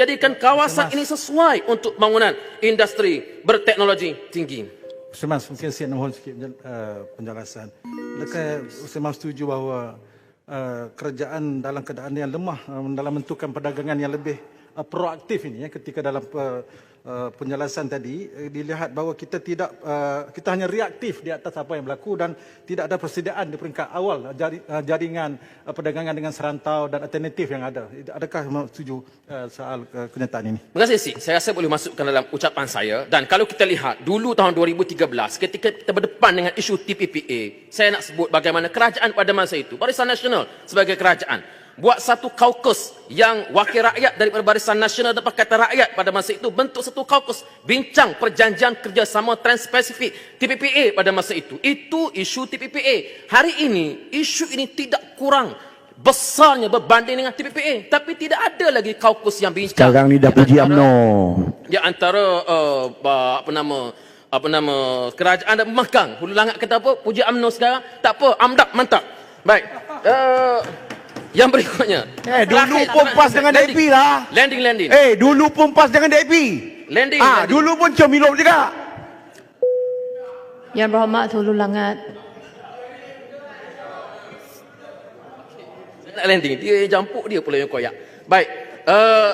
jadikan kawasan ini sesuai untuk bangunan industri berteknologi tinggi. Ustaz Mas, mungkin saya mohon sikit uh, penjelasan. Adakah Ustaz Mas setuju bahawa uh, kerajaan dalam keadaan yang lemah uh, dalam menentukan perdagangan yang lebih uh, proaktif ini ya ketika dalam uh, uh, penjelasan tadi uh, dilihat bahawa kita tidak uh, kita hanya reaktif di atas apa yang berlaku dan tidak ada persediaan di peringkat awal jari, uh, jaringan uh, perdagangan dengan serantau dan alternatif yang ada. Adakah setuju uh, soal uh, kenyataan ini? Terima kasih Sik. Saya rasa boleh masukkan dalam ucapan saya. Dan kalau kita lihat dulu tahun 2013 ketika kita berdepan dengan isu TPPA, saya nak sebut bagaimana kerajaan pada masa itu, Barisan Nasional sebagai kerajaan, buat satu kaukus yang wakil rakyat daripada Barisan Nasional dan Pakatan Rakyat pada masa itu bentuk satu kaukus bincang perjanjian kerjasama Trans-Pasifik TPPA pada masa itu. Itu isu TPPA. Hari ini isu ini tidak kurang besarnya berbanding dengan TPPA tapi tidak ada lagi kaukus yang bincang. Sekarang ni dah puji antara- UMNO. di antara uh, apa nama apa nama kerajaan dan pemangkang hulu langat kata apa? Puji UMNO sekarang. Tak apa amdak mantap. Baik. Uh, yang berikutnya Eh, dulu Terakhir, pun pas dengan. DAP lah. landing landing Eh, dulu pun pas dengan DAP. landing, Ah, landing. dulu pun Comilop juga. Yang berhormat Hulu Langat. Saya nak landing dia yang jampuk dia pula yang koyak baik uh,